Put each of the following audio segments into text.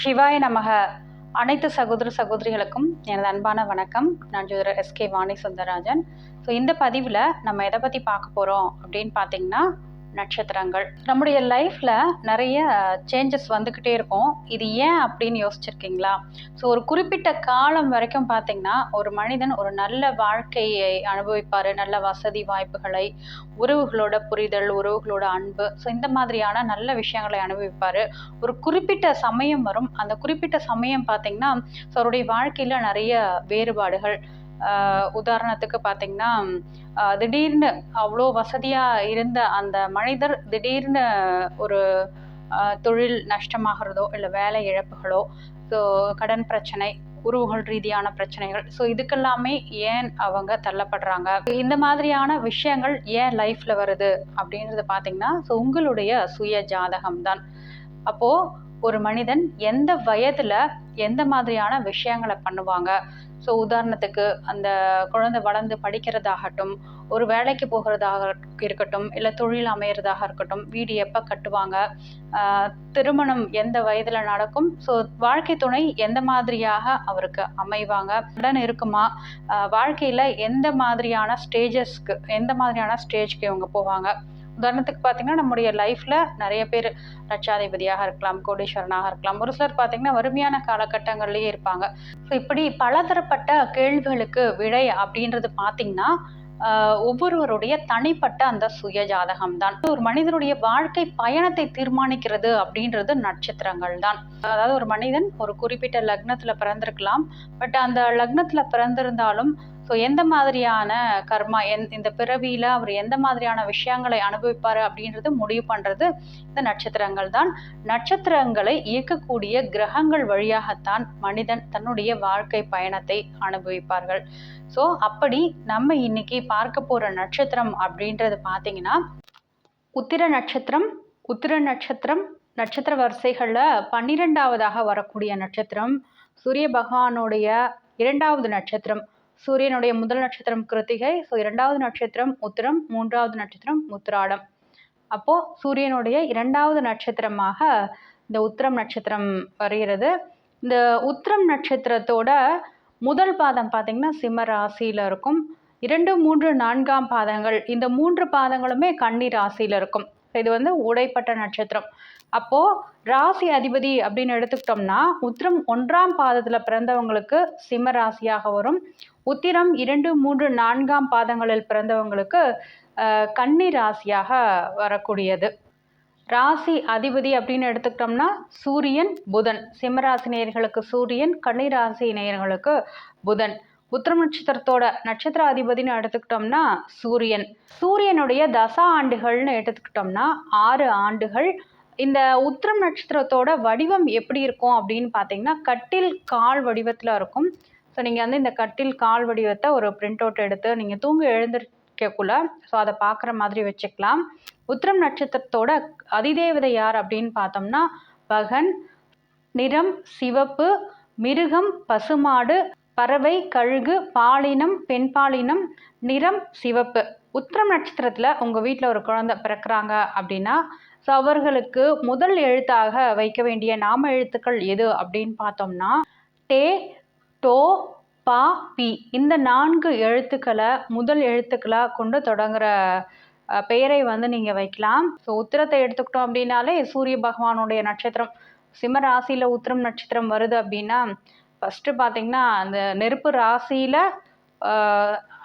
சிவாய நமக. அனைத்து சகோதர சகோதரிகளுக்கும் எனது அன்பான வணக்கம். நான் ஜோதிடர் எஸ்கே வாணி சுந்தரராஜன். ஸோ இந்த பதிவில் நம்ம எதை பற்றி பார்க்க போகிறோம் அப்படின்னு பார்த்தீங்கன்னா நட்சத்திரங்கள். நம்முடைய லைஃப்பில் நிறைய சேஞ்சஸ் வந்துக்கிட்டே இருக்கும். இது ஏன் அப்படின்னு யோசிச்சிருக்கீங்களா? ஸோ ஒரு குறிப்பிட்ட காலம் வரைக்கும் பார்த்தீங்கன்னா ஒரு மனிதன் ஒரு நல்ல வாழ்க்கையை அனுபவிப்பார். நல்ல வசதி வாய்ப்புகளை உறவுகளோட புரிதல் உறவுகளோட அன்பு. ஸோ இந்த மாதிரியான நல்ல விஷயங்களை அனுபவிப்பார். ஒரு குறிப்பிட்ட சமயம் வரும். அந்த குறிப்பிட்ட சமயம் பார்த்தீங்கன்னா ஸோ அவருடைய வாழ்க்கையில் நிறைய வேறுபாடுகள். உதாரணத்துக்கு பார்த்தீங்கன்னா திடீர்னு அவ்வளோ வசதியாக இருந்த அந்த மனிதர் திடீர்னு ஒரு தொழில் நஷ்டமாகிறதோ இல்லை வேலை இழப்புகளோ ஸோ கடன் பிரச்சனை உறவுகள் ரீதியான பிரச்சனைகள் ஸோ இதுக்கெல்லாமே ஏன் அவங்க தள்ளப்படுறாங்க? இந்த மாதிரியான விஷயங்கள் ஏன் லைஃப்பில் வருது அப்படின்றது பார்த்தீங்கன்னா ஸோ உங்களுடைய சுய ஜாதகம் தான் அப்போது ஒரு மனிதன் எந்த வயதில் எந்த மாதிரியான விஷயங்களை பண்ணுவாங்க? ஸோ உதாரணத்துக்கு அந்த குழந்தை வளர்ந்து படிக்கிறதாகட்டும் ஒரு வேலைக்கு போகிறதாக இருக்கட்டும் இல்லை தொழில் அமையிறதாக இருக்கட்டும் வீடு எப்போ கட்டுவாங்க திருமணம் எந்த வயதில் நடக்கும் ஸோ வாழ்க்கை துணை எந்த மாதிரியாக அவருக்கு அமைவாங்க உடன் இருக்குமா வாழ்க்கையில் எந்த மாதிரியான ஸ்டேஜஸ்க்கு எந்த மாதிரியான ஸ்டேஜ்க்கு இவங்க போவாங்க உதாரணத்துக்கு பார்த்தீங்கன்னா நம்முடைய லைஃப்பில் நிறைய பேர் லட்சாதிபதியாக இருக்கலாம் கோடீஸ்வரனாக இருக்கலாம். ஒரு சிலர் பார்த்தீங்கன்னா வறுமையான காலகட்டங்கள்லேயே இருப்பாங்க. ஸோ இப்படி பலதரப்பட்ட கேள்விகளுக்கு விடை அப்படின்றது பார்த்தீங்கன்னா ஒவ்வொருவருடைய தனிப்பட்ட அந்த சுய ஜாதகம் தான். ஒரு மனிதனுடைய வாழ்க்கை பயணத்தை தீர்மானிக்கிறது அப்படின்றது நட்சத்திரங்கள் தான். அதாவது ஒரு மனிதன் ஒரு குறிப்பிட்ட லக்னத்துல பிறந்திருக்கலாம். பட் அந்த லக்னத்துல பிறந்திருந்தாலும் ஸோ எந்த மாதிரியான கர்மா எந் இந்த பிறவியில் அவர் எந்த மாதிரியான விஷயங்களை அனுபவிப்பார் அப்படின்றது முடிவு பண்ணுறது இந்த நட்சத்திரங்கள் தான். நட்சத்திரங்களை இயக்கக்கூடிய கிரகங்கள் வழியாகத்தான் மனிதன் தன்னுடைய வாழ்க்கை பயணத்தை அனுபவிப்பார்கள். ஸோ அப்படி நம்ம இன்னைக்கு பார்க்க போகிற நட்சத்திரம் அப்படின்றது பார்த்தீங்கன்னா உத்திர நட்சத்திரம் உத்திர நட்சத்திரம் நட்சத்திர வரிசைகளில் பன்னிரெண்டாவதாக வரக்கூடிய நட்சத்திரம். சூரிய பகவானுடைய இரண்டாவது நட்சத்திரம். சூரியனுடைய முதல் நட்சத்திரம் கிருத்திகை ஸோ இரண்டாவது நட்சத்திரம் உத்திரம் மூன்றாவது நட்சத்திரம் உத்திராடம். அப்போது சூரியனுடைய இரண்டாவது நட்சத்திரமாக இந்த உத்திரம் நட்சத்திரம் வருகிறது. இந்த உத்திரம் நட்சத்திரத்தோட முதல் பாதம் பார்த்திங்கன்னா சிம்ம ராசியில் இருக்கும். இரண்டு மூன்று நான்காம் பாதங்கள் இந்த மூன்று பாதங்களுமே கன்னி ராசியில் இருக்கும். இது வந்து உடைப்பட்ட நட்சத்திரம். அப்போது ராசி அதிபதி அப்படின்னு எடுத்துக்கிட்டோம்னா உத்திரம் ஒன்றாம் பாதத்தில் பிறந்தவங்களுக்கு சிம்ம ராசியாக வரும். உத்திரம் இரண்டு மூன்று நான்காம் பாதங்களில் பிறந்தவங்களுக்கு கன்னி ராசியாக வரக்கூடியது. ராசி அதிபதி அப்படின்னு எடுத்துக்கிட்டோம்னா சூரியன் புதன். சிம்மராசி நேயர்களுக்கு சூரியன் கன்னிராசி நேயர்களுக்கு புதன். உத்திரம் நட்சத்திரத்தோட நட்சத்திர அதிபதினு எடுத்துக்கிட்டோம்னா சூரியன். சூரியனுடைய தசா ஆண்டுகள்னு எடுத்துக்கிட்டோம்னா ஆறு ஆண்டுகள். இந்த உத்திரம் நட்சத்திரத்தோட வடிவம் எப்படி இருக்கும் அப்படின்னு பார்த்தீங்கன்னா கட்டில் கால் வடிவத்தில் இருக்கும். ஸோ நீங்கள் வந்து இந்த கட்டில் கால் வடிவத்தை ஒரு பிரிண்ட் அவுட் எடுத்து நீங்கள் தூங்க எழுந்திருக்கக்குள்ள ஸோ அதை பார்க்குற மாதிரி வச்சுக்கலாம். உத்திரம் நட்சத்திரத்தோட அதிதேவதை யார் அப்படின்னு பார்த்தோம்னா பகன் நிறம் சிவப்பு மிருகம் பசுமாடு பறவை கழுகு பாலினம் பெண் பாலினம் நிறம் சிவப்பு. உத்திரம் நட்சத்திரத்தில் உங்கள் வீட்டில் ஒரு குழந்தை பிறக்கிறாங்க அப்படின்னா ஸோ அவர்களுக்கு முதல் எழுத்தாக வைக்க வேண்டிய நாம எழுத்துக்கள் எது அப்படின்னு பார்த்தோம்னா டே டோ பா பி. இந்த நான்கு எழுத்துக்களை முதல் எழுத்துக்களாக கொண்டு தொடங்குற பெயரை வந்து நீங்கள் வைக்கலாம். ஸோ உத்திரத்தை எடுத்துக்கிட்டோம் அப்படின்னாலே சூரிய பகவானுடைய நட்சத்திரம். சிம்ம ராசியில் உத்திரம் நட்சத்திரம் வருது அப்படின்னா ஃபஸ்ட்டு பார்த்தீங்கன்னா அந்த நெருப்பு ராசியில்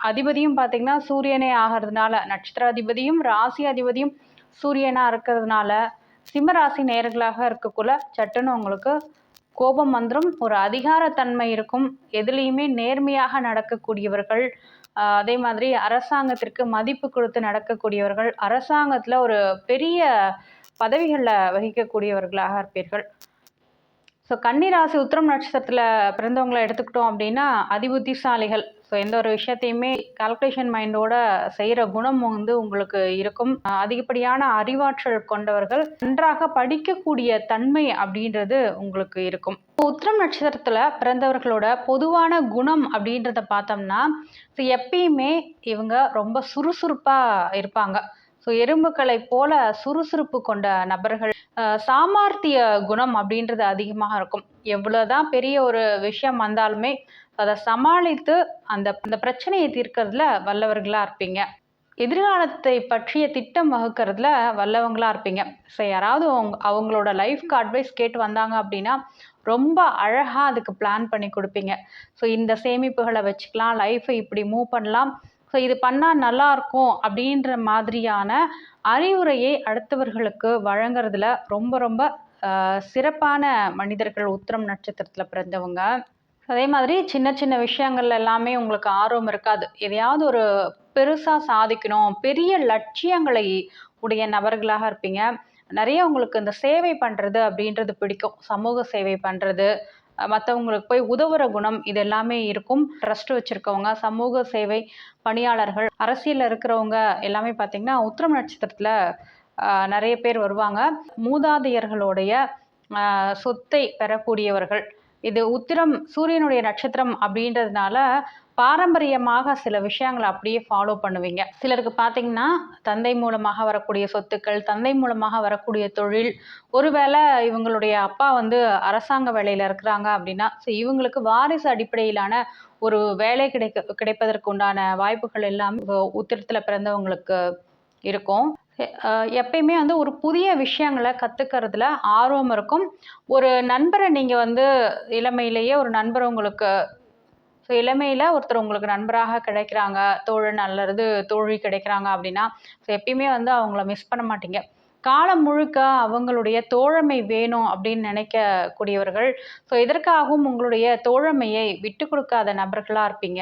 அதிபதியும் பார்த்தீங்கன்னா சூரியனே ஆகிறதுனால நட்சத்திர அதிபதியும் ராசி அதிபதியும் சூரியனாக இருக்கிறதுனால சிம்ம ராசி நேர்களாக இருக்கக்குள்ள சட்டுன்னு உங்களுக்கு கோபம் வந்துடும் ஒரு அதிகாரத்தன்மை இருக்கும். எதுலேயுமே நேர்மையாக நடக்கக்கூடியவர்கள் அதே மாதிரி அரசாங்கத்திற்கு மதிப்பு கொடுத்து நடக்கக்கூடியவர்கள் அரசாங்கத்தில் ஒரு பெரிய பதவிகளில் வகிக்கக்கூடியவர்களாக இருப்பீர்கள். ஸோ கன்னிராசி உத்திரம் நட்சத்திரத்தில் பிறந்தவங்களை எடுத்துக்கிட்டோம் அப்படின்னா அதிபுத்திசாலிகள். ஸோ எந்த ஒரு விஷயத்தையுமே கால்குலேஷன் மைண்டோட செய்கிற குணம் வந்து உங்களுக்கு இருக்கும். அதிகப்படியான அறிவாற்றல் கொண்டவர்கள் நன்றாக படிக்கக்கூடிய தன்மை அப்படின்றது உங்களுக்கு இருக்கும். இப்போ உத்திரம் நட்சத்திரத்தில் பிறந்தவர்களோட பொதுவான குணம் அப்படின்றத பார்த்தோம்னா ஸோ எப்பயுமே இவங்க ரொம்ப சுறுசுறுப்பாக இருப்பாங்க. ஸோ எறும்புகளை போல சுறுசுறுப்பு கொண்ட நபர்கள் சாமார்த்திய குணம் அப்படின்றது அதிகமாக இருக்கும். எவ்வளோதான் பெரிய ஒரு விஷயம் வந்தாலுமே அதை சமாளித்து அந்த அந்த பிரச்சனையை தீர்க்கறதுல வல்லவர்களாக இருப்பீங்க. எதிர்காலத்தை பற்றிய திட்டம் வகுக்கிறதுல வல்லவங்களாக இருப்பீங்க. ஸோ யாராவது அவங்களோட லைஃப்க்கு அட்வைஸ் கேட்டு வந்தாங்க அப்படின்னா ரொம்ப அழகாக அதுக்கு பிளான் பண்ணி கொடுப்பீங்க. ஸோ இந்த சேமிப்புகளை வச்சுக்கலாம் லைஃப்பை இப்படி மூவ் பண்ணலாம். ஸோ இது பண்ணால் நல்லாயிருக்கும் அப்படின்ற மாதிரியான அறிவுரையை அடுத்தவர்களுக்கு வழங்குறதுல ரொம்ப ரொம்ப சிறப்பான மனிதர்கள் உத்திரம் நட்சத்திரத்தில் பிறந்தவங்க. அதே மாதிரி சின்ன சின்ன விஷயங்கள் எல்லாமே உங்களுக்கு ஆர்வம் இருக்காது. எதையாவது ஒரு பெருசாக சாதிக்கணும் பெரிய லட்சியங்களை உடைய நபர்களாக இருப்பீங்க. நிறைய உங்களுக்கு இந்த சேவை பண்ணுறது அப்படின்றது பிடிக்கும். சமூக சேவை பண்ணுறது மற்றவங்களுக்கு போய் உதவுற குணம் இது எல்லாமே இருக்கும். ட்ரஸ்ட் வச்சுருக்கவங்க சமூக சேவை பணியாளர்கள் அரசியலில் இருக்கிறவங்க எல்லாமே பார்த்திங்கன்னா உத்திரம் நட்சத்திரத்தில் நிறைய பேர் வருவாங்க. மூதாதையர்களுடைய சொத்தை பெறக்கூடியவர்கள். இது உத்திரம் சூரியனுடைய நட்சத்திரம் அப்படின்றதுனால பாரம்பரியமாக சில விஷயங்களை அப்படியே ஃபாலோ பண்ணுவீங்க. சிலருக்கு பார்த்தீங்கன்னா தந்தை மூலமாக வரக்கூடிய சொத்துக்கள் தந்தை மூலமாக வரக்கூடிய தொழில் ஒருவேளை இவங்களுடைய அப்பா வந்து அரசாங்க வேலையில் இருக்கிறாங்க அப்படின்னா ஸோ இவங்களுக்கு வாரிசு அடிப்படையிலான ஒரு வேலை கிடைக்க கிடைப்பதற்கு உண்டான வாய்ப்புகள் எல்லாம் உத்திரத்தில் பிறந்தவங்களுக்கு இருக்கும். எப்பயுமே வந்து ஒரு புதிய விஷயங்களை கற்றுக்கிறதுல ஆர்வம் இருக்கும். ஒரு நண்பரை நீங்கள் வந்து இளமையிலேயே ஒரு நண்பர் உங்களுக்கு ஸோ இளமையில் ஒருத்தர் உங்களுக்கு நண்பராக கிடைக்கிறாங்க தோழன் அல்லது தோழி கிடைக்கிறாங்க அப்படின்னா ஸோ எப்பயுமே வந்து அவங்கள மிஸ் பண்ண மாட்டீங்க. காலம் முழுக்க அவங்களுடைய தோழமை வேணும் அப்படின்னு நினைக்கக்கூடியவர்கள் ஸோ இதற்காகவும் உங்களுடைய தோழமையை விட்டு கொடுக்காத நபர்களாக இருப்பீங்க.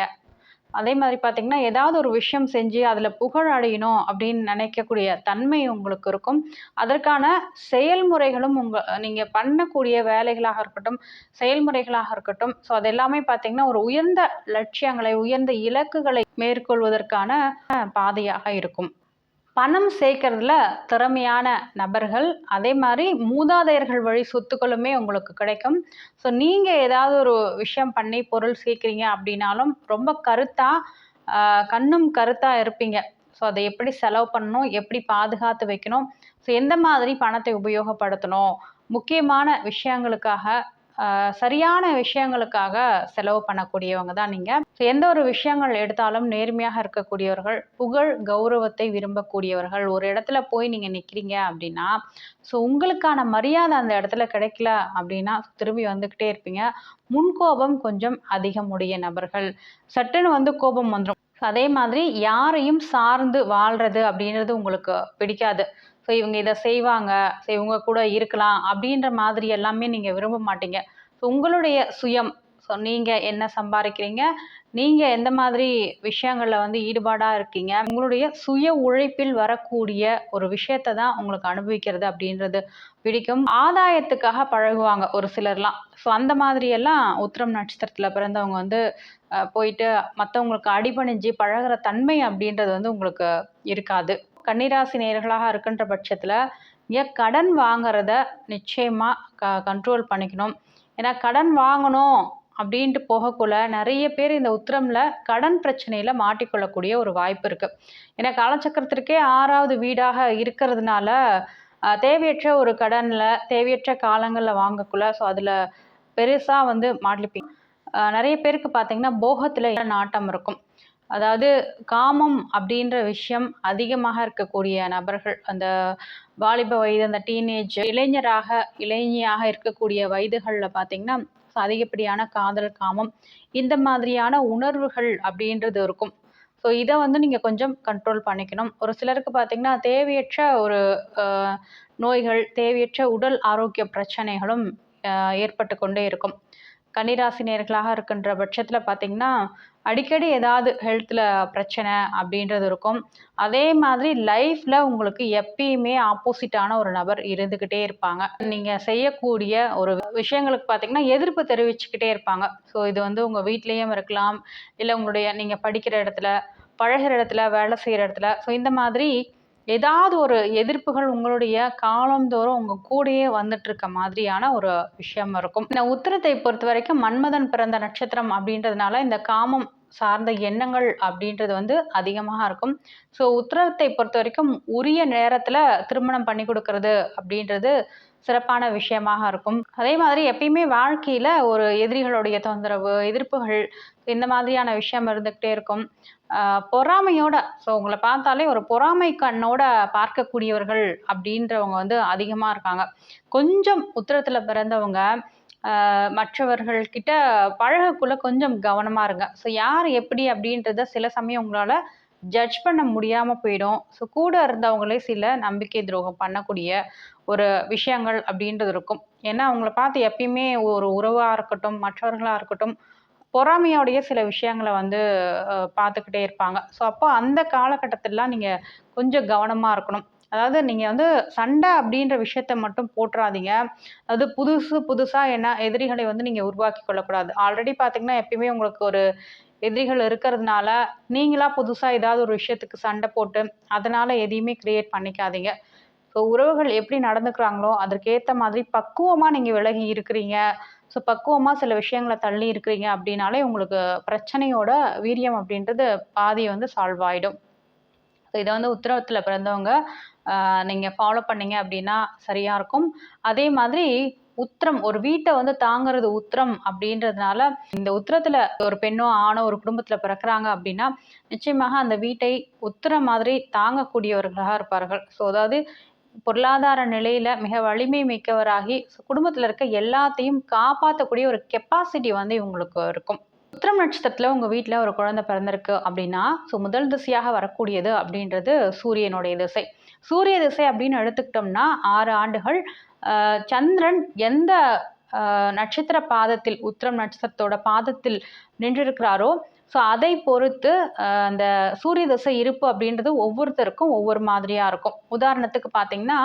அதே மாதிரி பார்த்திங்கன்னா ஏதாவது ஒரு விஷயம் செஞ்சு அதில் புகழ் அடையணும் அப்படின்னு நினைக்கக்கூடிய தன்மை உங்களுக்கு இருக்கும். அதற்கான செயல்முறைகளும் உங்கள் நீங்கள் பண்ணக்கூடிய வேலைகளாக இருக்கட்டும் செயல்முறைகளாக இருக்கட்டும். ஸோ அது எல்லாமே பார்த்தீங்கன்னா ஒரு உயர்ந்த லட்சியங்களை உயர்ந்த இலக்குகளை மேற்கொள்வதற்கான பாதையாக இருக்கும். பணம் சேர்க்கறதுல திறமையான நபர்கள் அதே மாதிரி மூதாதையர்கள் வழி சொத்துக்களுமே உங்களுக்கு கிடைக்கும். ஸோ நீங்கள் ஏதாவது ஒரு விஷயம் பண்ணி பொருள் சேர்க்குறீங்க அப்படின்னாலும் ரொம்ப கருத்தாக கண்ணும் கருத்தாக இருப்பீங்க. ஸோ அதை எப்படி செலவு பண்ணணும் எப்படி பாதுகாத்து வைக்கணும்? ஸோ எந்த மாதிரி பணத்தை உபயோகப்படுத்தணும்? முக்கியமான விஷயங்களுக்காக சரியான விஷயங்களுக்காக செலவு பண்ணக்கூடியவங்க தான் நீங்கள் ஸோ எந்த ஒரு விஷயங்கள் எடுத்தாலும் நேர்மையாக இருக்கக்கூடியவர்கள் புகழ் கௌரவத்தை விரும்பக்கூடியவர்கள் ஒரு இடத்துல போய் நீங்கள் நிற்கிறீங்க அப்படின்னா ஸோ உங்களுக்கான மரியாதை அந்த இடத்துல கிடைக்கல அப்படின்னா திரும்பி வந்துக்கிட்டே இருப்பீங்க. முன்கோபம் கொஞ்சம் அதிகமுடைய நபர்கள். சட்டுன்னு வந்து கோபம் வந்துடும் அதே மாதிரி யாரையும் சார்ந்து வாழ்றது அப்படின்றது உங்களுக்கு பிடிக்காது. ஸோ இவங்க இதை செய்வாங்க. ஸோ இவங்க கூட இருக்கலாம் அப்படின்ற மாதிரி எல்லாமே நீங்கள் விரும்ப மாட்டீங்க. ஸோ உங்களுடைய சுயம். ஸோ நீங்கள் என்ன சம்பாதிக்கிறீங்க? நீங்கள் எந்த மாதிரி விஷயங்களில் வந்து ஈடுபாடாக இருக்கீங்க? உங்களுடைய சுய உழைப்பில் வரக்கூடிய ஒரு விஷயத்தை தான் உங்களுக்கு அனுபவிக்கிறது அப்படின்றது பிடிக்கும். ஆதாயத்துக்காக பழகுவாங்க ஒரு சிலர்லாம். ஸோ அந்த மாதிரியெல்லாம் உத்திரம் நட்சத்திரத்தில் பிறந்தவங்க வந்து போயிட்டு மற்றவங்களுக்கு அடிபணிஞ்சு பழகுற தன்மை அப்படின்றது வந்து உங்களுக்கு இருக்காது. கன்னிராசி நேர்களாக இருக்கின்ற பட்சத்தில் நீங்கள் கடன் வாங்கிறத நிச்சயமாக க கண்ட்ரோல் பண்ணிக்கணும். ஏன்னா கடன் வாங்கணும் அப்படின்ட்டு போகக்குள்ள நிறைய பேர் இந்த உத்திரமில் கடன் பிரச்சனையில் மாட்டிக்கொள்ளக்கூடிய ஒரு வாய்ப்பு இருக்குது ஏன்னா காலச்சக்கரத்திற்கே ஆறாவது வீடாக இருக்கிறதுனால தேவையற்ற ஒரு கடனில் தேவையற்ற காலங்களில் வாங்கக்குள்ள ஸோ அதில் பெருசாக வந்து மாட்டிப்பீங்க. நிறைய பேருக்கு பார்த்தீங்கன்னா போகத்தில் நாட்டம் இருக்கும். அதாவது காமம் அப்படின்ற விஷயம் அதிகமாக இருக்கக்கூடிய நபர்கள் அந்த வாலிப வயது அந்த டீனேஜ் இளைஞராக இளைஞியாக இருக்கக்கூடிய வயதுகளில் பார்த்தீங்கன்னா அதிகப்படியான காதல் காமம் இந்த மாதிரியான உணர்வுகள் அப்படின்றது இருக்கும். ஸோ இதை வந்து நீங்கள் கொஞ்சம் கண்ட்ரோல் பண்ணிக்கணும். ஒரு சிலருக்கு பார்த்தீங்கன்னா தேவையற்ற ஒரு நோய்கள் தேவையற்ற உடல் ஆரோக்கிய பிரச்சனைகளும் ஏற்பட்டு கொண்டே இருக்கும். கன்னிராசி நேர்களாக இருக்கின்ற பட்சத்தில் பார்த்தீங்கன்னா அடிக்கடி ஏதாவது ஹெல்த்தில் பிரச்சனை அப்படின்றது இருக்கும். அதே மாதிரி லைஃப்பில் உங்களுக்கு எப்பயுமே ஆப்போசிட்டான ஒரு நபர் இருந்துக்கிட்டே இருப்பாங்க. நீங்கள் செய்யக்கூடிய ஒரு விஷயங்களுக்கு பார்த்தீங்கன்னா எதிர்ப்பு தெரிவிச்சுக்கிட்டே இருப்பாங்க. ஸோ இது வந்து உங்கள் வீட்லேயும் இருக்கலாம். இல்லை உங்களுடைய நீங்கள் படிக்கிற இடத்துல பழகுற இடத்துல வேலை செய்கிற இடத்துல. ஸோ இந்த மாதிரி ஏதாவது ஒரு எதிர்ப்புகள் உங்களுடைய காலந்தோறும் உங்கள் கூடயே வந்துட்டு மாதிரியான ஒரு விஷயம் இருக்கும். இந்த உத்திரத்தை பொறுத்த வரைக்கும் மன்மதன் பிறந்த நட்சத்திரம் அப்படின்றதுனால இந்த காமம் சார்ந்த எண்ணங்கள் அப்படின்றது வந்து அதிகமாக இருக்கும். ஸோ உத்திரத்தை பொறுத்த வரைக்கும் உரிய நேரத்தில் திருமணம் பண்ணி கொடுக்கறது அப்படின்றது சிறப்பான விஷயமாக இருக்கும். அதே மாதிரி எப்பயுமே வாழ்க்கையில் ஒரு எதிரிகளுடைய தொந்தரவு எதிர்ப்புகள் இந்த மாதிரியான விஷயம் இருந்துக்கிட்டே இருக்கும். பொறாமையோட ஸோ உங்களை பார்த்தாலே ஒரு பொறாமை கண்ணோட பார்க்கக்கூடியவர்கள் அப்படின்றவங்க வந்து அதிகமாக இருக்காங்க. கொஞ்சம் உத்திரத்தில் பிறந்தவங்க மற்றவர்கள்கிட்ட பழகக்குள்ள கொஞ்சம் கவனமாக இருங்க. ஸோ யார் எப்படி அப்படின்றத சில சமயம் உங்களால் ஜட்ஜ் பண்ண முடியாமல் போயிடும். ஸோ கூட இருந்தவங்களே சில நம்பிக்கை துரோகம் பண்ணக்கூடிய ஒரு விஷயங்கள் அப்படின்றது இருக்கும். ஏன்னா அவங்கள பார்த்து எப்பயுமே ஒரு உறவாக இருக்கட்டும் மற்றவர்களாக இருக்கட்டும் பொறாமையோடைய சில விஷயங்களை வந்து பார்த்துக்கிட்டே இருப்பாங்க. ஸோ அப்போ அந்த காலகட்டத்திலலாம் நீங்கள் கொஞ்சம் கவனமாக இருக்கணும். அதாவது நீங்கள் வந்து சண்டை அப்படின்ற விஷயத்த மட்டும் போட்டுறாதீங்க அது புதுசு புதுசாக என்ன எதிரிகளை வந்து நீங்கள் உருவாக்கி கொள்ளக்கூடாது. ஆல்ரெடி பார்த்தீங்கன்னா எப்பயுமே உங்களுக்கு ஒரு எதிரிகள் இருக்கிறதுனால நீங்களா புதுசாக ஏதாவது ஒரு விஷயத்துக்கு சண்டை போட்டு அதனால் எதையுமே க்ரியேட் பண்ணிக்காதீங்க. ஸோ உறவுகள் எப்படி நடந்துக்கிறாங்களோ அதற்கேற்ற மாதிரி பக்குவமாக நீங்கள் விலகி இருக்கிறீங்க. ஸோ பக்குவமாக சில விஷயங்களை தள்ளி இருக்கிறீங்க அப்படின்னாலே உங்களுக்கு பிரச்சனையோட வீரியம் அப்படின்றது பாதி வந்து சால்வ் ஆகிடும் ஸோ இதை வந்து உத்தரவத்தில் பிறந்தவங்க நீங்கள் ஃபாலோ பண்ணீங்க அப்படின்னா சரியாக இருக்கும். அதே மாதிரி உத்திரம் ஒரு வீட்டை வந்து தாங்கிறது உத்திரம் அப்படின்றதுனால இந்த உத்திரத்தில் ஒரு பெண்ணோ ஆணோ ஒரு குடும்பத்தில் பிறக்கிறாங்க அப்படின்னா நிச்சயமாக அந்த வீட்டை உத்திரம் மாதிரி தாங்கக்கூடியவர்களாக இருப்பார்கள். ஸோ அதாவது பொருளாதார நிலையில மிக வலிமை மிக்கவராகி குடும்பத்தில் இருக்க எல்லாத்தையும் காப்பாற்றக்கூடிய ஒரு கெப்பாசிட்டி வந்து இவங்களுக்கு இருக்கும். உத்திரம் நட்சத்திரத்தில் உங்கள் வீட்டில் ஒரு குழந்தை பிறந்திருக்கு அப்படின்னா ஸோ முதல் திசையாக வரக்கூடியது அப்படின்றது சூரியனுடைய திசை. சூரிய திசை அப்படின்னு எடுத்துக்கிட்டோம்னா ஆறு ஆண்டுகள் சந்திரன் எந்த நட்சத்திர பாதத்தில் உத்திரம் நட்சத்திரத்தோட பாதத்தில் நின்றிருக்கிறாரோ ஸோ அதை பொறுத்து அந்த சூரிய தசை இருப்பு அப்படின்றது ஒவ்வொருத்தருக்கும் ஒவ்வொரு மாதிரியாக இருக்கும். உதாரணத்துக்கு பார்த்தீங்கன்னா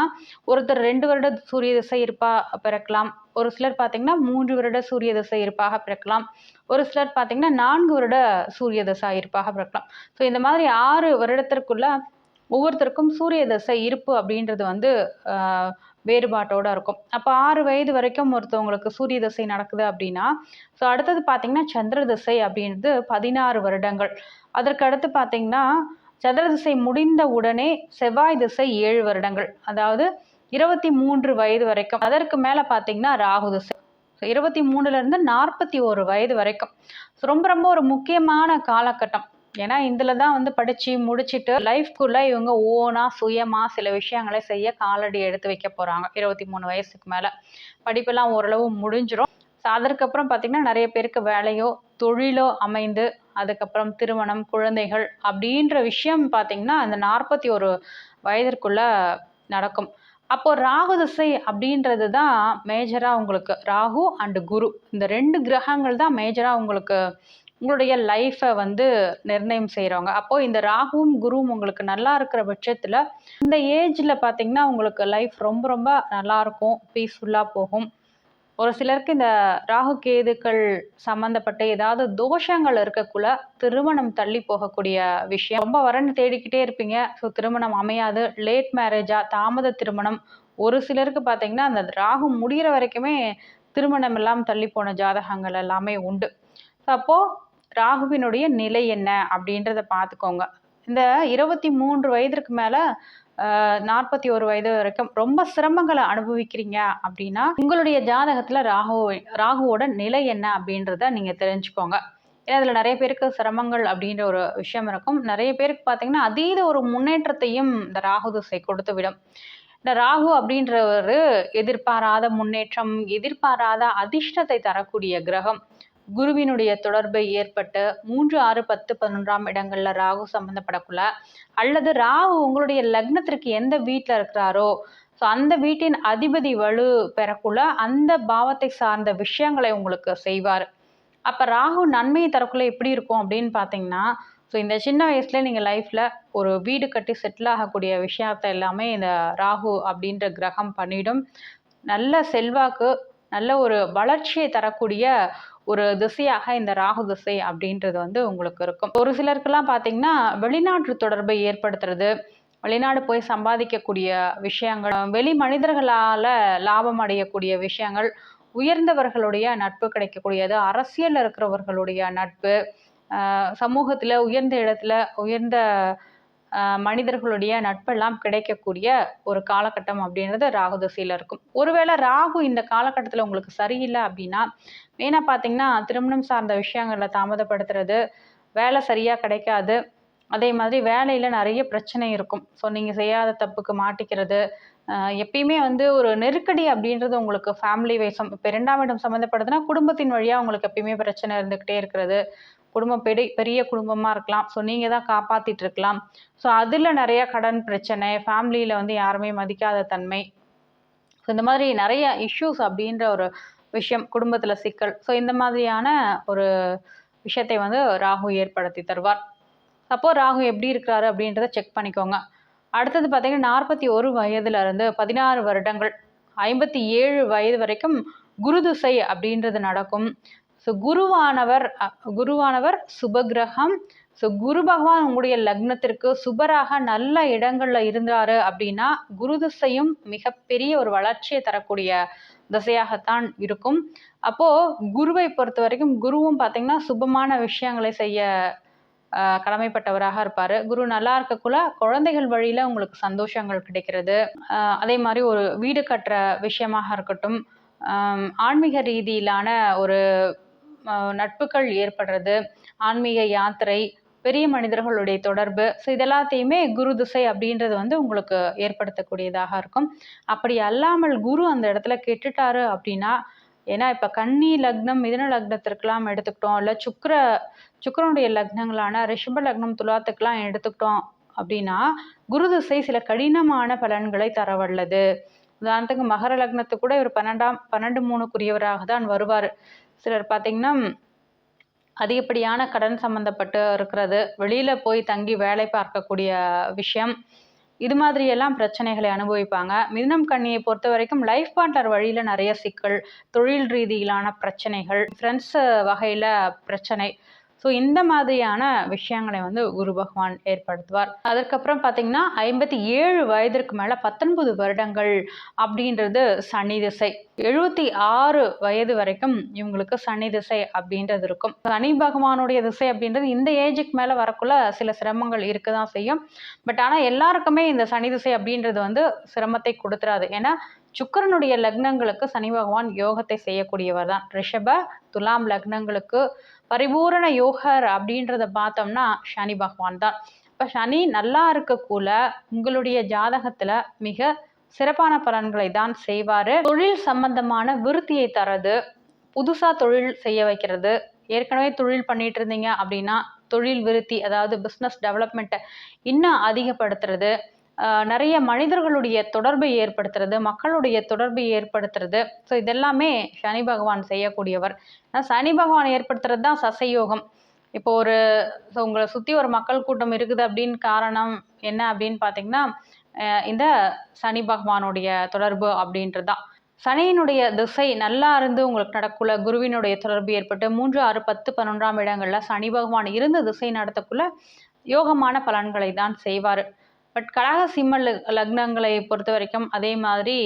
ஒருத்தர் ரெண்டு வருட சூரிய தசை இருப்பாக பிறக்கலாம். ஒரு சிலர் பார்த்தீங்கன்னா மூன்று வருட சூரிய தசை இருப்பாக பிறக்கலாம். ஒரு சிலர் பார்த்தீங்கன்னா நான்கு வருட சூரிய தசை இருப்பாக பிறக்கலாம். ஸோ இந்த மாதிரி ஆறு வருடத்திற்குள்ள ஒவ்வொருத்தருக்கும் சூரிய தசை இருப்பு அப்படின்றது வந்து வேறுபாட்டோட இருக்கும். அப்போ ஆறு வயது வரைக்கும் ஒருத்தவங்களுக்கு சூரிய திசை நடக்குது அப்படின்னா ஸோ அடுத்தது பார்த்தீங்கன்னா சந்திர திசை அப்படின்றது பதினாறு வருடங்கள். அதற்கு அடுத்து பார்த்தீங்கன்னா சந்திர திசை முடிந்த உடனே செவ்வாய் திசை ஏழு வருடங்கள். அதாவது இருபத்தி மூன்று வயது வரைக்கும். அதற்கு மேலே பார்த்தீங்கன்னா ராகு திசை. ஸோ இருபத்தி மூணுலேருந்து நாற்பத்தி ஒரு வயது வரைக்கும். ஸோ ரொம்ப ரொம்ப ஒரு முக்கியமான காலகட்டம். ஏன்னா இதில் தான் வந்து படித்து முடிச்சுட்டு லைஃப்குள்ளே இவங்க ஓனாக சுயமாக சில விஷயங்களை செய்ய காலடி எடுத்து வைக்க போகிறாங்க இருபத்தி மூணு வயசுக்கு மேலே படிப்பெல்லாம் ஓரளவு முடிஞ்சிடும் ஸோ அதற்கப்புறம் பார்த்திங்கன்னா நிறைய பேருக்கு வேலையோ தொழிலோ அமைந்து அதுக்கப்புறம் திருமணம் குழந்தைகள் அப்படின்ற விஷயம் பார்த்திங்கன்னா அந்த நாற்பத்தி ஒரு வயதிற்குள்ள நடக்கும். அப்போ ராகு திசை அப்படின்றது தான் மேஜராக உங்களுக்கு. ராகு அண்டு குரு. இந்த ரெண்டு கிரகங்கள் தான் மேஜராக உங்களுக்கு உங்களுடைய லைஃப்பை வந்து நிர்ணயம் செய்கிறவங்க அப்போது இந்த ராகுவும் குருவும் உங்களுக்கு நல்லா இருக்கிற பட்சத்தில் இந்த ஏஜில் பார்த்தீங்கன்னா உங்களுக்கு லைஃப் ரொம்ப ரொம்ப நல்லா இருக்கும். பீஸ்ஃபுல்லாக போகும். ஒரு சிலருக்கு இந்த ராகு கேதுக்கள் சம்மந்தப்பட்ட ஏதாவது தோஷங்கள் இருக்கக்குள்ள திருமணம் தள்ளி போகக்கூடிய விஷயம். ரொம்ப வரன்னு தேடிக்கிட்டே இருப்பீங்க. ஸோ திருமணம் அமையாது. லேட் மேரேஜா தாமத திருமணம். ஒரு சிலருக்கு பார்த்தீங்கன்னா அந்த ராகு முடிகிற வரைக்குமே திருமணம் எல்லாம் தள்ளி போன ஜாதகங்கள் எல்லாமே உண்டு. அப்போது ராகுவினுடைய நிலை என்ன அப்படின்றத பார்த்துக்கோங்க. இந்த இருபத்தி மூன்று வயதிற்கு மேலே நாற்பத்தி ஒரு வயது வரைக்கும் ரொம்ப சிரமங்களை அனுபவிக்கிறீங்க அப்படின்னா உங்களுடைய ஜாதகத்தில் ராகு ராகுவோட நிலை என்ன அப்படின்றத நீங்கள் தெரிஞ்சுக்கோங்க. ஏன்னா அதில் நிறைய பேருக்கு சிரமங்கள் அப்படின்ற ஒரு விஷயம் இருக்கும். நிறைய பேருக்கு பார்த்தீங்கன்னா அதீத ஒரு முன்னேற்றத்தையும் இந்த ராகு திசை கொடுத்து விடும் இந்த ராகு அப்படின்றவர் எதிர்பாராத முன்னேற்றம் எதிர்பாராத அதிர்ஷ்டத்தை தரக்கூடிய கிரகம். குருவினுடைய தொடர்பை ஏற்பட்டு மூன்று ஆறு பத்து பதினொன்றாம் இடங்களில் ராகு சம்பந்தப்படக்குள்ள அல்லது ராகு உங்களுடைய லக்னத்திற்கு எந்த வீட்டில் இருக்கிறாரோ ஸோ அந்த வீட்டின் அதிபதி வலு பெறக்குள்ள அந்த பாவத்தை சார்ந்த விஷயங்களை உங்களுக்கு செய்வார். அப்போ ராகு நன்மையை தரக்குள்ள எப்படி இருக்கும் அப்படின்னு பார்த்தீங்கன்னா ஸோ இந்த சின்ன வயசுல நீங்கள் லைஃப்பில் ஒரு வீடு கட்டி செட்டில் ஆகக்கூடிய விஷயத்த எல்லாமே இந்த ராகு அப்படின்ற கிரகம் பண்ணிடும். நல்ல செல்வாக்கு நல்ல ஒரு வளர்ச்சியை தரக்கூடிய ஒரு திசையாக இந்த ராகு திசை அப்படின்றது வந்து உங்களுக்கு இருக்கும். ஒரு சிலருக்கெல்லாம் பார்த்தீங்கன்னா வெளிநாட்டு தொடர்பை ஏற்படுத்துறது வெளிநாடு போய் சம்பாதிக்கக்கூடிய விஷயங்கள் வெளி மனிதர்களால் லாபம் அடையக்கூடிய விஷயங்கள் உயர்ந்தவர்களுடைய நட்பு கிடைக்கக்கூடியது அரசியலில் இருக்கிறவர்களுடைய நட்பு சமூகத்தில் உயர்ந்த இடத்துல உயர்ந்த மனிதர்களுடைய நட்பெல்லாம் கிடைக்கக்கூடிய ஒரு காலகட்டம் அப்படின்றது ராகு திசையில் இருக்கும். ஒருவேளை ராகு இந்த காலகட்டத்தில் உங்களுக்கு சரியில்லை அப்படின்னா மெயினாக பார்த்தீங்கன்னா திருமணம் சார்ந்த விஷயங்களில் தாமதப்படுத்துறது வேலை சரியாக கிடைக்காது. அதே மாதிரி வேலையில் நிறைய பிரச்சனை இருக்கும். ஸோ நீங்கள் செய்யாத தப்புக்கு மாட்டிக்கிறது எப்பயுமே வந்து ஒரு நெருக்கடி அப்படின்றது உங்களுக்கு ஃபேமிலி வைஸும் இப்போ ரெண்டாம் இடம் சம்மந்தப்படுதுன்னா குடும்பத்தின் வழியாக உங்களுக்கு எப்பயுமே பிரச்சனை இருந்துக்கிட்டே இருக்கிறது. குடும்பம் பெரிய பெரிய குடும்பமாக இருக்கலாம். ஸோ நீங்கள் தான் காப்பாற்றிட்டு இருக்கலாம். ஸோ அதில் நிறைய கடன் பிரச்சனை ஃபேமிலியில் வந்து யாருமே மதிக்காத தன்மை. ஸோ இந்த மாதிரி நிறைய இஷ்யூஸ் அப்படின்ற ஒரு விஷயம் குடும்பத்தில் சிக்கல். ஸோ இந்த மாதிரியான ஒரு விஷயத்தை வந்து ராகு ஏற்படுத்தி தருவார். அப்போ ராகு எப்படி இருக்கிறாரு அப்படின்றத செக் பண்ணிக்கோங்க. அடுத்தது பார்த்தீங்கன்னா நாற்பத்தி ஒரு வயதுலேருந்து பதினாறு வருடங்கள் ஐம்பத்தி ஏழு வயது வரைக்கும் குருதிசை அப்படின்றது நடக்கும். ஸோ குருவானவர் குருவானவர் சுபகிரகம். ஸோ குரு பகவான் உங்களுடைய லக்னத்திற்கு சுபராக நல்ல இடங்கள்ல இருந்தாரு அப்படின்னா குரு திசையும் மிகப்பெரிய ஒரு வளர்ச்சியை தரக்கூடிய திசையாகத்தான் இருக்கும். அப்போ குருவை பொறுத்த வரைக்கும் குருவும் பார்த்தீங்கன்னா சுபமான விஷயங்களை செய்ய கடமைப்பட்டவராக இருப்பார். குரு நல்லா இருக்கக்குள்ள குழந்தைகள் வழியில் உங்களுக்கு சந்தோஷங்கள் கிடைக்கிறது. அதே மாதிரி ஒரு வீடு கட்டுற விஷயமாக இருக்கட்டும் ஆன்மீக ரீதியிலான ஒரு நட்புகள் ஏற்படுறது ஆன்மீக யாத்திரை பெரிய மனிதர்களுடைய தொடர்பு ஸோ இதெல்லாத்தையுமே குரு திசை அப்படின்றது வந்து உங்களுக்கு ஏற்படுத்தக்கூடியதாக இருக்கும். அப்படி அல்லாமல் குரு அந்த இடத்துல கெட்டுட்டாரு அப்படின்னா ஏன்னா இப்போ கன்னி லக்னம் மிதன லக்னத்திற்கெல்லாம் எடுத்துக்கிட்டோம் இல்லை சுக்கர சுக்கரனுடைய லக்னங்களான ரிஷப லக்னம் துலாத்துக்கெல்லாம் எடுத்துக்கிட்டோம் அப்படின்னா குரு திசை சில கடினமான பலன்களை தரவல்லது. உதாரணத்துக்கு மகர லக்னத்துக்கு கூட இவர் பன்னெண்டாம் பன்னெண்டு மூணுக்குரியவராக தான் வருவார். சிலர் பார்த்திங்கன்னா அதிகப்படியான கடன் சம்மந்தப்பட்டு இருக்கிறது. வெளியில் போய் தங்கி வேலை பார்க்கக்கூடிய விஷயம். இது மாதிரியெல்லாம் பிரச்சனைகளை அனுபவிப்பாங்க. மிதுனம் கண்ணியை பொறுத்த வரைக்கும் லைஃப் பார்ட்னர் வழியில் நிறைய சிக்கல் தொழில் ரீதியிலான பிரச்சனைகள் ஃப்ரெண்ட்ஸ் வகையில் பிரச்சனை. ஸோ இந்த மாதிரியான விஷயங்களை வந்து குரு பகவான் ஏற்படுத்துவார். அதற்கப்புறம் பார்த்தீங்கன்னா ஐம்பத்தி ஏழு வயதிற்கு மேலே பத்தொன்பது வருடங்கள் அப்படின்றது சனி திசை. எழுபத்தி ஆறு வயது வரைக்கும் இவங்களுக்கு சனி திசை அப்படின்றது இருக்கும். சனி பகவானுடைய திசை அப்படின்றது இந்த ஏஜுக்கு மேலே வரக்குள்ள சில சிரமங்கள் இருக்க தான் செய்யும். பட் ஆனால் எல்லாருக்குமே இந்த சனி திசை அப்படின்றது வந்து சிரமத்தை கொடுத்துறாது. ஏன்னா சுக்கரனுடைய லக்னங்களுக்கு சனி பகவான் யோகத்தை செய்யக்கூடியவர் தான். ரிஷப துலாம் லக்னங்களுக்கு பரிபூரண யோகர் அப்படின்றத பார்த்தோம்னா சனி பகவான் தான். இப்போ சனி நல்லா இருக்கக்குள்ள உங்களுடைய ஜாதகத்தில் மிக சிறப்பான பலன்களை தான் செய்வார். தொழில் சம்பந்தமான விருத்தியை தரது புதுசாக தொழில் செய்ய வைக்கிறது. ஏற்கனவே தொழில் பண்ணிட்டு இருந்தீங்க அப்படின்னா தொழில் விருத்தி அதாவது பிஸ்னஸ் டெவலப்மெண்ட்டை இன்னும் அதிகப்படுத்துறது. நிறைய மனிதர்களுடைய தொடர்பை ஏற்படுத்துறது மக்களுடைய தொடர்பை ஏற்படுத்துறது. ஸோ இதெல்லாமே சனி பகவான் செய்யக்கூடியவர். சனி பகவான் ஏற்படுத்துறது தான் சசயோகம். இப்போ ஒரு ஸோ உங்களை சுற்றி ஒரு மக்கள் கூட்டம் இருக்குது அப்படின்னு காரணம் என்ன அப்படின்னு பார்த்தீங்கன்னா இந்த சனி பகவானுடைய தொடர்பு அப்படின்றது தான். சனியினுடைய திசை நல்லா இருந்து உங்களுக்கு நடக்குள்ள குருவினுடைய தொடர்பு ஏற்பட்டு மூன்று ஆறு பத்து பன்னெண்டாம் இடங்களில் சனி பகவான் இருந்து திசை நடத்தக்குள்ள யோகமான பலன்களை தான் செய்வார். பட் கடக சிம்ம லக்னங்களை பொறுத்த வரைக்கும் அதே மாதிரி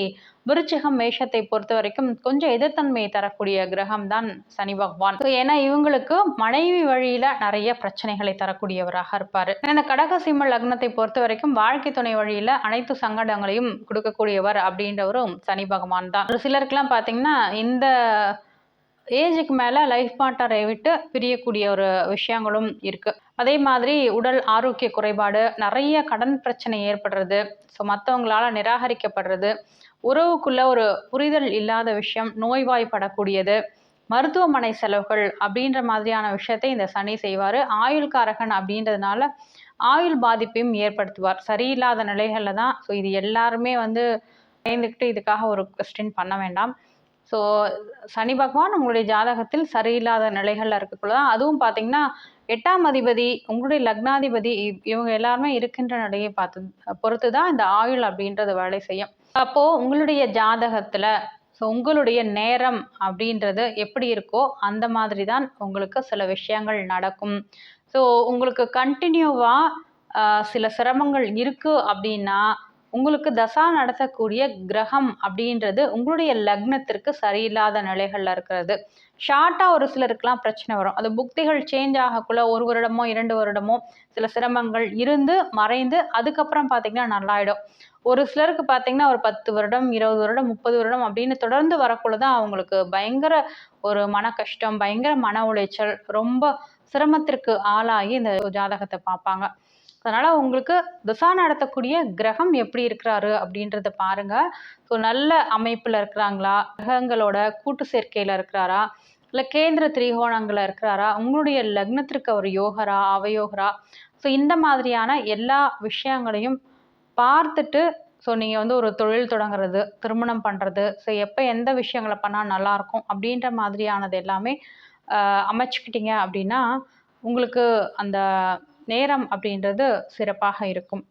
விருச்சிகம் மேஷத்தை பொறுத்த வரைக்கும் கொஞ்சம் எதிர்த்தன்மையை தரக்கூடிய கிரகம் தான் சனி பகவான். ஏன்னா இவங்களுக்கு மனைவி வழியில நிறைய பிரச்சனைகளை தரக்கூடியவராக இருப்பார். இந்த கடக சிம்ம லக்னத்தை பொறுத்த வரைக்கும் வாழ்க்கை துணை வழியில அனைத்து சங்கடங்களையும் கொடுக்கக்கூடியவர் அப்படின்றவரும் சனி பகவான் தான். ஒரு சிலருக்குலாம் பார்த்தீங்கன்னா இந்த ஏஜுக்கு மேலே லைஃப் பார்ட்னரை விட்டு பிரியக்கூடிய ஒரு விஷயங்களும் இருக்குது அதே மாதிரி உடல் ஆரோக்கிய குறைபாடு நிறைய கடன் பிரச்சனை ஏற்படுறது ஸோ மற்றவங்களால் நிராகரிக்கப்படுறது உறவுக்குள்ள ஒரு புரிதல் இல்லாத விஷயம் நோய்வாய்ப்படக்கூடியது மருத்துவமனை செலவுகள் அப்படின்ற மாதிரியான விஷயத்தை இந்த சனி செய்வார். ஆயுள்காரகன் அப்படின்றதுனால ஆயுள் பாதிப்பையும் ஏற்படுத்துவார். சரியில்லாத நிலைகளில் தான் ஸோ இது எல்லாருமே வந்து பயந்துக்கிட்டு இதுக்காக ஒரு கொஸ்டின் பண்ண வேண்டாம். ஸோ சனி பகவான் உங்களுடைய ஜாதகத்தில் சரியில்லாத நிலைகளில் இருக்கக்குள்ள தான் அதுவும் பார்த்தீங்கன்னா எட்டாம் அதிபதி உங்களுடைய லக்னாதிபதி இவங்க எல்லாருமே இருக்கின்ற நிலையை பார்த்து பொறுத்து தான் இந்த ஆயுள் அப்படின்றது வேலை செய்யும். அப்போது உங்களுடைய ஜாதகத்தில் ஸோ உங்களுடைய நேரம் அப்படின்றது எப்படி இருக்கோ அந்த மாதிரி தான் உங்களுக்கு சில விஷயங்கள் நடக்கும். ஸோ உங்களுக்கு கண்டினியூவாக சில சிரமங்கள் இருக்குது அப்படின்னா உங்களுக்கு தசா நடத்தக்கூடிய கிரகம் அப்படின்றது உங்களுடைய லக்னத்திற்கு சரியில்லாத நிலைகளில் இருக்கிறது. ஷார்ட்டாக ஒரு சிலருக்குலாம் பிரச்சனை வரும். அது புக்திகள் சேஞ்ச் ஆகக்குள்ள ஒரு வருடமோ இரண்டு வருடமோ சில சிரமங்கள் இருந்து மறைந்து அதுக்கப்புறம் பார்த்திங்கன்னா நல்லாயிடும். ஒரு சிலருக்கு பார்த்திங்கன்னா ஒரு பத்து வருடம் இருபது வருடம் முப்பது வருடம் அப்படின்னு தொடர்ந்து வரக்குள்ள தான் அவங்களுக்கு பயங்கர ஒரு மன கஷ்டம் பயங்கர மன உளைச்சல் ரொம்ப சிரமத்திற்கு ஆளாகி இந்த ஜாதகத்தை பார்ப்பாங்க. அதனால் உங்களுக்கு திசா நடத்தக்கூடிய கிரகம் எப்படி இருக்கிறாரு அப்படின்றத பாருங்கள் ஸோ நல்ல அமைப்பில் இருக்கிறாங்களா? கிரகங்களோட கூட்டு சேர்க்கையில் இருக்கிறாரா? இல்லை கேந்திர திரிகோணங்களில் இருக்கிறாரா? உங்களுடைய லக்னத்திற்கு அவர் யோகரா அவயோகரா? ஸோ இந்த மாதிரியான எல்லா விஷயங்களையும் பார்த்துட்டு ஸோ நீங்கள் வந்து ஒரு தொழில் தொடங்குறது திருமணம் பண்ணுறது ஸோ எப்போ எந்த விஷயங்களை பண்ணால் நல்லாயிருக்கும் அப்படின்ற மாதிரியானது எல்லாமே அமைச்சுக்கிட்டீங்க அப்படின்னா உங்களுக்கு அந்த நேரம் அப்படின்றது சிறப்பாக இருக்கும்.